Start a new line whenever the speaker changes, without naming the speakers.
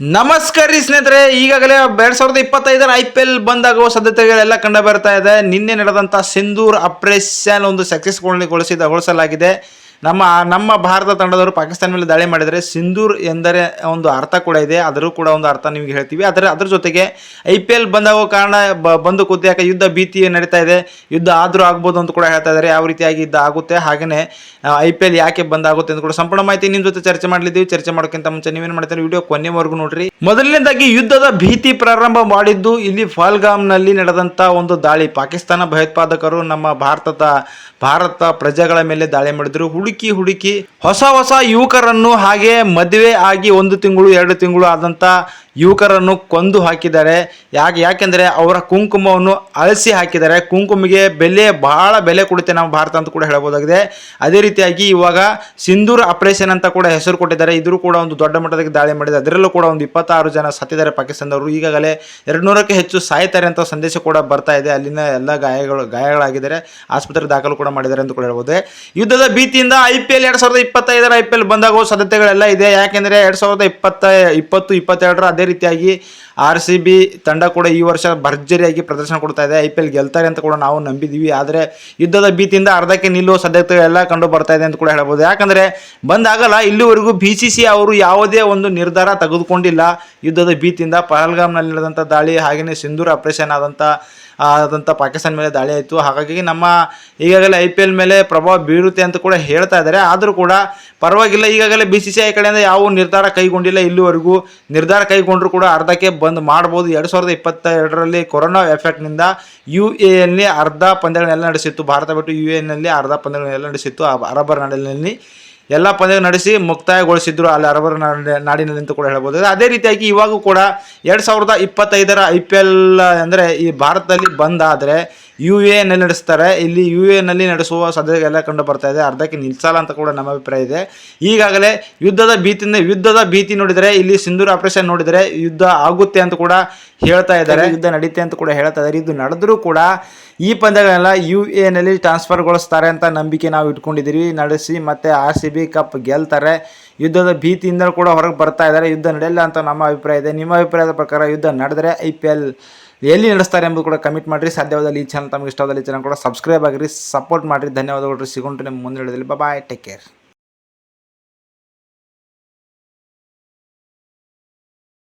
ನಮಸ್ಕಾರ ರೀ ಸ್ನೇಹಿತರೆ, ಈಗಾಗಲೇ ಎರಡ್ ಸಾವಿರದ ಇಪ್ಪತ್ತೈದರ ಐ ಪಿ ಎಲ್ ಬಂದಾಗುವ ಸಾಧ್ಯತೆಗಳೆಲ್ಲ ಕಂಡು ಬರ್ತಾ ಇದೆ. ನಿನ್ನೆ ನಡೆದಂಥ ಸಿಂಧೂರ್ ಅಪ್ರೇಷನ್ ಒಂದು ಸಕ್ಸಸ್ಗೊಳಿಸಿದ ಗೊಳಿಸಲಾಗಿದೆ ನಮ್ಮ ನಮ್ಮ ಭಾರತ ತಂಡದವರು ಪಾಕಿಸ್ತಾನ ಮೇಲೆ ದಾಳಿ ಮಾಡಿದರೆ ಸಿಂಧೂರ್ ಎಂದರೆ ಒಂದು ಅರ್ಥ ಕೂಡ ಇದೆ ಅದರೂ ಕೂಡ ಒಂದು ಅರ್ಥ ನಿಮಗೆ ಹೇಳ್ತೀವಿ. ಅದರ ಅದ್ರ ಜೊತೆಗೆ ಐ ಪಿ ಎಲ್ ಬಂದಾಗ ಕಾರಣ ಬಂದು ಕೂತು ಯುದ್ಧ ಭೀತಿ ನಡೀತಾ ಇದೆ, ಯುದ್ಧ ಆದರೂ ಆಗ್ಬೋದು ಅಂತ ಕೂಡ ಹೇಳ್ತಾ ಇದ್ದಾರೆ. ಯಾವ ರೀತಿಯಾಗಿ ಯುದ್ಧ ಆಗುತ್ತೆ ಹಾಗೆಯೇ ಐ ಪಿ ಎಲ್ ಯಾಕೆ ಬಂದಾಗುತ್ತೆ ಅಂತ ಕೂಡ ಸಂಪೂರ್ಣ ಮಾಹಿತಿ ನಿಮ್ಮ ಜೊತೆ ಚರ್ಚೆ ಮಾಡಲಿದ್ದೀವಿ. ಚರ್ಚೆ ಮಾಡೋಕ್ಕಿಂತ ಮುಂಚೆ ನೀವೇನು ಮಾಡ್ತಾರೆ? ವಿಡಿಯೋ ಕೊನೆವರೆಗೂ ನೋಡ್ರಿ. ಮೊದಲನೇದಾಗಿ ಯುದ್ಧದ ಭೀತಿ ಪ್ರಾರಂಭ ಮಾಡಿದ್ದು ಇಲ್ಲಿ ಫಾಲ್ಗಾಮ್ನಲ್ಲಿ ನಡೆದಂಥ ಒಂದು ದಾಳಿ. ಪಾಕಿಸ್ತಾನ ಭಯೋತ್ಪಾದಕರು ನಮ್ಮ ಭಾರತದ, ಭಾರತ ಪ್ರಜೆಗಳ ಮೇಲೆ ದಾಳಿ ಮಾಡಿದ್ರು. ಹುಡುಕಿ ಹುಡುಕಿ ಹೊಸ ಹೊಸ ಯುವಕರನ್ನು ಹಾಗೆ ಮದುವೆ ಆಗಿ ಒಂದು ತಿಂಗಳು ಎರಡು ತಿಂಗಳು ಆದಂಥ ಯುವಕರನ್ನು ಕೊಂದು ಹಾಕಿದ್ದಾರೆ. ಯಾಕೆ ಯಾಕೆಂದರೆ ಅವರ ಕುಂಕುಮವನ್ನು ಅಳಿಸಿ ಹಾಕಿದ್ದಾರೆ. ಕುಂಕುಮಿಗೆ ಬೆಲೆ ಬಹಳ ಬೆಲೆ ಕೊಡುತ್ತೆ ನಾವು ಭಾರತ ಅಂತ ಕೂಡ ಹೇಳ್ಬೋದಾಗಿದೆ ಅದೇ ರೀತಿಯಾಗಿ ಇವಾಗ ಸಿಂಧೂರ್ ಆಪರೇಷನ್ ಅಂತ ಕೂಡ ಹೆಸರು ಕೊಟ್ಟಿದ್ದಾರೆ. ಇದ್ರೂ ಕೂಡ ಒಂದು ದೊಡ್ಡ ಮಟ್ಟದ ದಾಳಿ ಮಾಡಿದೆ. ಅದರಲ್ಲೂ ಕೂಡ ಒಂದು ಇಪ್ಪತ್ತಾರು ಜನ ಸತ್ತಿದ್ದಾರೆ ಪಾಕಿಸ್ತಾನದವರು. ಈಗಾಗಲೇ ಎರಡು ನೂರಕ್ಕೆ ಹೆಚ್ಚು ಸಾಯ್ತಾರೆ ಅಂತ ಸಂದೇಶ ಕೂಡ ಬರ್ತಾ ಇದೆ. ಅಲ್ಲಿನ ಎಲ್ಲ ಗಾಯಗಳು ಗಾಯಗಳಾಗಿದ್ದಾರೆ. ಆಸ್ಪತ್ರೆ ದಾಖಲು ಕೂಡ ಮಾಡಿದ್ದಾರೆ ಅಂತ ಕೂಡ ಹೇಳ್ಬೋದು. ಯುದ್ಧದ ಭೀತಿಯಿಂದ ಐ ಪಿ ಎಲ್ ಎರಡು ಸಾವಿರದ ಇಪ್ಪತ್ತೈದರ ಐ ಪಿ ಎಲ್ ಬಂದಾಗುವ ಸಾಧ್ಯತೆಗಳೆಲ್ಲ ಇದೆ. ಯಾಕೆಂದರೆ ಎರಡು ಸಾವಿರದ ಇಪ್ಪತ್ತ ಇಪ್ಪತ್ತು, ಇಪ್ಪತ್ತೆರಡರ ಅದೇ ರೀತಿಯಾಗಿ ಆರ್ ಸಿ ಬಿ ತಂಡ ಕೂಡ ಈ ವರ್ಷ ಭರ್ಜರಿಯಾಗಿ ಪ್ರದರ್ಶನ ಕೊಡ್ತಾ ಇದೆ. ಐ ಪಿ ಎಲ್ ಗೆಲ್ತಾರೆ ಅಂತ ಕೂಡ ನಾವು ನಂಬಿದ್ದೀವಿ ಆದರೆ ಯುದ್ಧದ ಭೀತಿಯಿಂದ ಅರ್ಧಕ್ಕೆ ನಿಲ್ಲುವ ಸಾಧ್ಯತೆಗಳೆಲ್ಲ ಕಂಡು ಬರ್ತಾ ಇದೆ ಅಂತ ಕೂಡ ಹೇಳ್ಬೋದು. ಯಾಕಂದರೆ ಬಂದಾಗಲ್ಲ ಇಲ್ಲಿವರೆಗೂ ಬಿ ಸಿ ಸಿ ಅವರು ಯಾವುದೇ ಒಂದು ನಿರ್ಧಾರ ತೆಗೆದುಕೊಂಡಿಲ್ಲ. ಯುದ್ಧದ ಭೀತಿಯಿಂದ ಪಹಲ್ಗಾಮ್ನಲ್ಲಿ ನಡೆದಂಥ ದಾಳಿ ಹಾಗೆಯೇ ಸಿಂಧೂರ್ ಆಪರೇಷನ್ ಆದಂಥ ಆದಂಥ ಪಾಕಿಸ್ತಾನ ಮೇಲೆ ದಾಳಿ ಆಯಿತು. ಹಾಗಾಗಿ ನಮ್ಮ ಈಗಾಗಲೇ ಐ ಪಿ ಎಲ್ ಮೇಲೆ ಪ್ರಭಾವ ಬೀರುತ್ತೆ ಅಂತ ಕೂಡ ಹೇಳ್ತಾ ಇದ್ದಾರೆ. ಆದರೂ ಕೂಡ ಪರವಾಗಿಲ್ಲ, ಈಗಾಗಲೇ ಬಿ ಸಿ ಸಿ ಐ ಕಡೆಯಿಂದ ಯಾವ ನಿರ್ಧಾರ ಕೈಗೊಂಡಿಲ್ಲ. ಇಲ್ಲಿವರೆಗೂ ನಿರ್ಧಾರ ಕೈಗೊಂಡರೂ ಕೂಡ ಅರ್ಧಕ್ಕೆ ಬಂದ್ ಮಾಡ್ಬೋದು. ಎರಡು ಸಾವಿರದ ಇಪ್ಪತ್ತ ಎರಡರಲ್ಲಿ ಕೊರೋನಾ ಎಫೆಕ್ಟ್ನಿಂದ ಯು ಎ ಎಲ್ಲಿ ಅರ್ಧ ಪಂದ್ಯಗಳನ್ನೆಲ್ಲ ನಡೆಸಿತ್ತು. ಭಾರತ ಬಿಟ್ಟು ಯು ಎನ್ನಲ್ಲಿ ಅರ್ಧ ಪಂದ್ಯಗಳನ್ನೆಲ್ಲ ನಡೆಸಿತ್ತು. ಆ ನಡಲಿನಲ್ಲಿ ಎಲ್ಲ ಪಂದ್ಯ ನಡೆಸಿ ಮುಕ್ತಾಯಗೊಳಿಸಿದ್ರು ಅಲ್ಲಿ ಅರಬರ ನಾಡಿ- ನಾಡಿನಲ್ಲಿ ಅಂತ ಕೂಡ ಹೇಳ್ಬೋದು. ಅದೇ ರೀತಿಯಾಗಿ ಇವಾಗೂ ಕೂಡ ಎರಡು ಸಾವಿರದ ಇಪ್ಪತ್ತೈದರ ಐ ಪಿ ಎಲ್ ಅಂದರೆ ಈ ಭಾರತದಲ್ಲಿ ಬಂದಾದರೆ ಯು ಎ ನಲ್ಲಿ ನಡೆಸ್ತಾರೆ. ಇಲ್ಲಿ ಯು ಎ ನಲ್ಲಿ ನಡೆಸುವ ಸಾಧ್ಯತೆ ಎಲ್ಲ ಕಂಡು ಬರ್ತಾ ಇದೆ. ಅರ್ಧಕ್ಕೆ ನಿಲ್ಸಲ್ಲ ಅಂತ ಕೂಡ ನಮ್ಮ ಅಭಿಪ್ರಾಯ ಇದೆ. ಈಗಾಗಲೇ ಯುದ್ಧದ ಭೀತಿಯಿಂದ, ಯುದ್ಧದ ಭೀತಿ ನೋಡಿದರೆ, ಇಲ್ಲಿ ಸಿಂಧೂರ್ ಆಪರೇಷನ್ ನೋಡಿದರೆ ಯುದ್ಧ ಆಗುತ್ತೆ ಅಂತ ಕೂಡ ಹೇಳ್ತಾ ಇದ್ದಾರೆ. ಯುದ್ಧ ನಡೀತೆ ಅಂತ ಕೂಡ ಹೇಳ್ತಾ ಇದ್ದಾರೆ. ಇದು ನಡೆದರೂ ಕೂಡ ಈ ಪಂದ್ಯಗಳನ್ನೆಲ್ಲ ಯು ಎನಲ್ಲಿ ಟ್ರಾನ್ಸ್ಫರ್ಗೊಳಿಸ್ತಾರೆ ಅಂತ ನಂಬಿಕೆ ನಾವು ಇಟ್ಕೊಂಡಿದ್ದೀವಿ ನಡೆಸಿ ಮತ್ತೆ ಆರ್ ಸಿ ಬಿ ಕಪ್ ಗೆಲ್ತಾರೆ. ಯುದ್ಧದ ಭೀತಿಯಿಂದ ಕೂಡ ಹೊರಗೆ ಬರ್ತಾ ಇದ್ದಾರೆ. ಯುದ್ಧ ನಡೆಯಲ್ಲ ಅಂತ ನಮ್ಮ ಅಭಿಪ್ರಾಯ ಇದೆ. ನಿಮ್ಮ ಅಭಿಪ್ರಾಯದ ಪ್ರಕಾರ ಯುದ್ಧ ನಡೆದರೆ ಐ ಪಿ ಎಲ್ ಎಲ್ಲಿ ನಡೆಸ್ತಾರೆ ಎಂಬುದು ಕೂಡ ಕಮಿಟ್ ಮಾಡಿರಿ. ಸಾಧ್ಯವಾದಲ್ಲಿ ಈ ಚಾನಲ್ ತಮಗೆ ಇಷ್ಟವಾದಲ್ಲಿ ಚಾನಲ್ ಕೂಡ ಸಬ್ಸ್ಕ್ರೈಬ್ ಆಗಿರಿ. ಸಪೋರ್ಟ್ ಮಾಡಿರಿ. ಧನ್ಯವಾದಗಳು ಸಿಗೋಣ ನಿಮ್ಮ ಮುಂದೆ ಬಾಯ್ ಟೇಕ್ ಕೇರ್